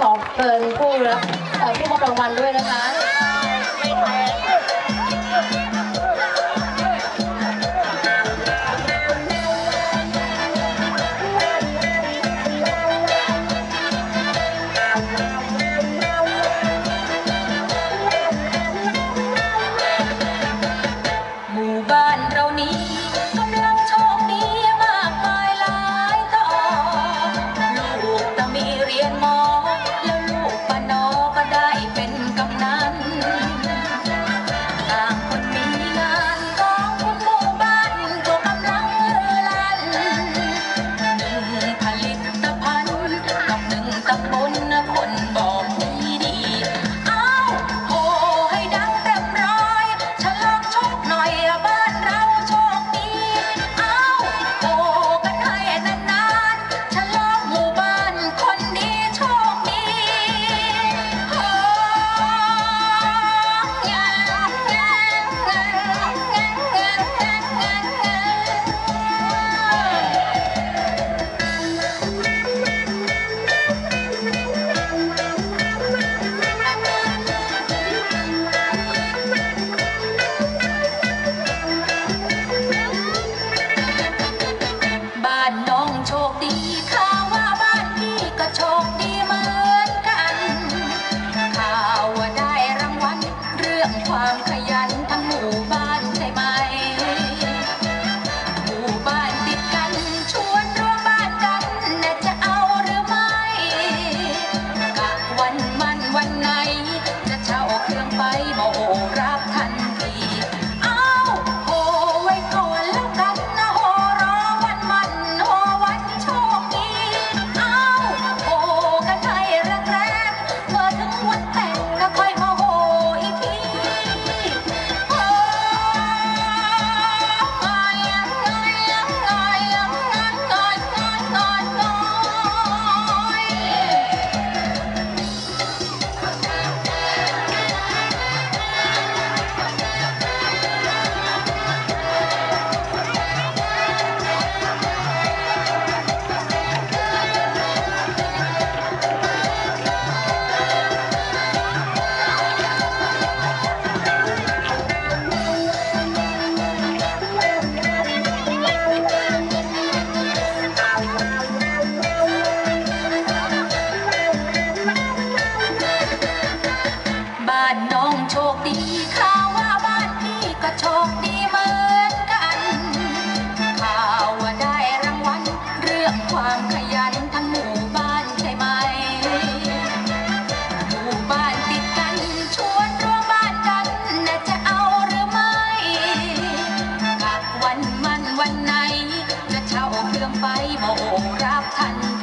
ของเพลินผู้รับผู้มอบรางวัลด้วยนะคะ ไปบอกรับทัน